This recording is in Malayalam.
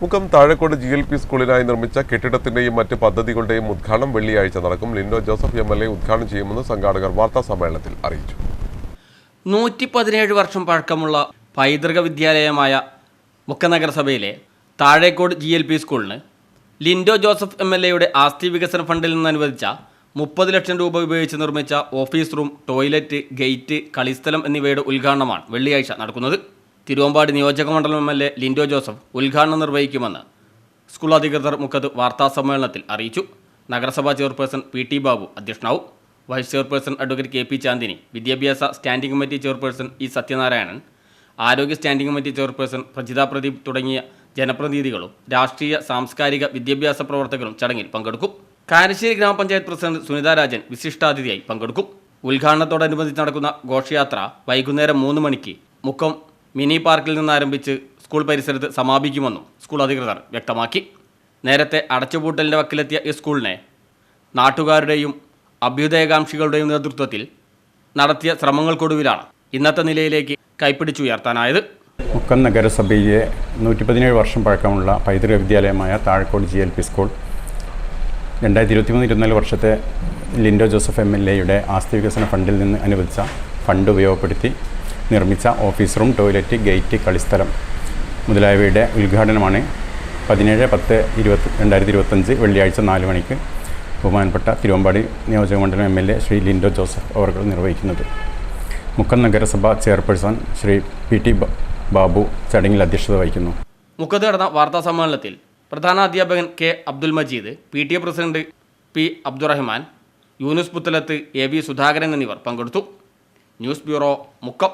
Mukkam Thazhekode G L P സ്കൂളിനായി നിർമ്മിച്ച കെട്ടിടത്തിന്റെയും മറ്റ് പദ്ധതികളുടെയും ഉദ്ഘാടനം വെള്ളിയാഴ്ച നടക്കും. Lindo Joseph M L A ഉദ്ഘാടനം ചെയ്യുമെന്ന് സംഘാടകർ വാർത്താ സമ്മേളനത്തിൽ അറിയിച്ചു. നൂറ്റി പതിനേഴ് വർഷം പഴക്കമുള്ള പൈതൃക വിദ്യാലയമായ മുക്ക നഗരസഭയിലെ താഴേക്കോട് ജി എൽ പി സ്കൂളിന് ലിൻഡോ ജോസഫ് എം എൽ എയുടെ ആസ്തി വികസന ഫണ്ടിൽ നിന്ന് അനുവദിച്ച മുപ്പത് ലക്ഷം രൂപ ഉപയോഗിച്ച് നിർമ്മിച്ച ഓഫീസ് റൂം ടോയ്ലറ്റ് ഗേറ്റ് കളിസ്ഥലം എന്നിവയുടെ ഉദ്ഘാടനമാണ് വെള്ളിയാഴ്ച നടക്കുന്നത്. തിരുവമ്പാടി നിയോജക മണ്ഡലം M L A Lindo Joseph ഉദ്ഘാടനം നിർവഹിക്കുമെന്ന് സ്കൂൾ അധികൃതർ മുഖത്ത് വാർത്താസമ്മേളനത്തിൽ അറിയിച്ചു. നഗരസഭാ chairperson P T Babu അധ്യക്ഷനാവും. Vice chairperson advocate K P Chandini വിദ്യാഭ്യാസ standing committee chairperson E Sathyanarayanan ആരോഗ്യ standing committee chairperson Prajitha Pradeep തുടങ്ങിയ ജനപ്രതിനിധികളും രാഷ്ട്രീയ സാംസ്കാരിക വിദ്യാഭ്യാസ പ്രവർത്തകരും ചടങ്ങിൽ പങ്കെടുക്കും. കാരശ്ശേരി ഗ്രാമപഞ്ചായത്ത് പ്രസിഡന്റ് സുനിതാ രാജൻ വിശിഷ്ടാതിഥിയായി പങ്കെടുക്കും. ഉദ്ഘാടനത്തോടനുബന്ധിച്ച് നടക്കുന്ന ഘോഷയാത്ര വൈകുന്നേരം മൂന്ന് മണിക്ക് മുക്കം മിനി പാർക്കിൽ നിന്ന് ആരംഭിച്ച് സ്കൂൾ പരിസരത്ത് സമാപിക്കുമെന്നും സ്കൂൾ അധികൃതർ വ്യക്തമാക്കി. നേരത്തെ അടച്ചുപൂട്ടലിന്റെ വക്കിലെത്തിയ ഈ സ്കൂളിനെ നാട്ടുകാരുടെയും അഭ്യുദയകാംക്ഷികളുടെയും നേതൃത്വത്തിൽ നടത്തിയ ശ്രമങ്ങൾക്കൊടുവിലാണ് ഇന്നത്തെ നിലയിലേക്ക് കൈപ്പിടിച്ചുയർത്താനായത് മുക്കം നഗരസഭയിലെ നൂറ്റി പതിനേഴ് വർഷം പഴക്കമുള്ള പൈതൃക വിദ്യാലയമായ Thazhakode G L P school രണ്ടായിരത്തി ഇരുപത്തി മൂന്ന് ഇരുപത്തിനാല് വർഷത്തെ ലിൻഡോ ജോസഫ് എം എൽ എയുടെ ആസ്തി വികസന ഫണ്ടിൽ നിന്ന് അനുവദിച്ച ഫണ്ട് ഉപയോഗപ്പെടുത്തി നിർമ്മിച്ച ഓഫീസ് റൂം ടോയ്ലറ്റ് ഗേറ്റ് കളിസ്ഥലം മുതലായവയുടെ ഉദ്ഘാടനമാണ്. പതിനേഴ് പത്ത് ഇരുപത്തി രണ്ടായിരത്തി ഇരുപത്തഞ്ച് വെള്ളിയാഴ്ച നാല് മണിക്ക് ബഹുമാനപ്പെട്ട തിരുവമ്പാടി നിയോജക മണ്ഡലം M L A Shri Lindo Joseph അവർ നിർവഹിക്കുന്നത്. മുക്കം നഗരസഭ chairperson Shri P T Babu ചടങ്ങിൽ അധ്യക്ഷത വഹിക്കുന്നു. മുക്കത്ത് നടന്ന വാർത്താ സമ്മേളനത്തിൽ പ്രധാന അധ്യാപകൻ K Abdul Majeed P T A president P Abdurahman Yunus Puthalath A V Sudhakaran എന്നിവർ പങ്കെടുത്തു. News bureau Mukkam.